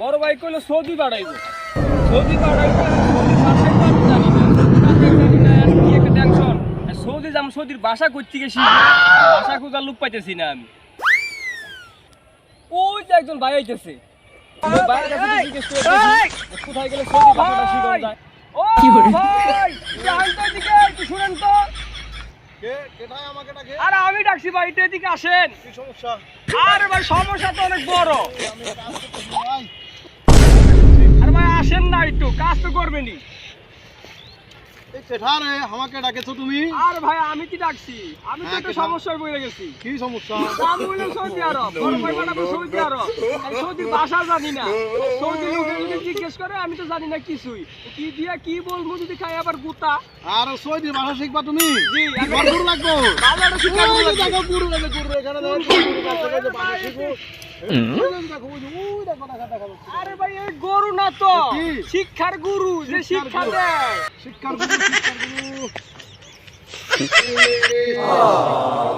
বড় ভাই কইলো সৌদি বাড়াইব সৌদি আর সৌদি যাম সৌদির ভাষা করতে গেছি। ভাষা খোঁজার লোক পাইতেছি না আমি। ওই যে একজন ভাই আইতেছে। কোথায় গেলে সৌদি যায় ও ভাই জাহান তো এদিকে একটু শুনেন তো কে? কেটায় আমাকে ডাকে? আরে আমি ডাকছি ভাই একটু এদিকে আসেন। কি সমস্যা? আরে ভাই সমস্যা তো অনেক বড়। আমি কাজ ভাই। আরে ভাই আসেন না একটু কাজ তো করবেনই। এই আমাকে ডাকেছো তুমি? আর ভাই আমি কি ডাকছি? আমি তো হ্যাঁ, একটা সমস্যায় পড়ে গেছি। কি সমস্যা? আমি হইলাম সৌদি আরব। বড় ভাই বানাবো সৌদি আরব। আর সৌদির ভাষা জানি না। সৌদি লোকে যদি জিজ্ঞেস করে আমি তো জানি না কিছুই। কি দিয়া কি বলব যদি খাই আবার গুতা? আর সৌদি ভাষা শিখবা তুমি? জি গুরু লাগবো ভালো গুরু গুরু এখানে দেখো ভাষা দেখো আরে ভাই এই গরু না তো। শিক্ষার গুরু যে শিক্ষা দেয়। শিক্ষার গুরু শিক্ষার গুরু।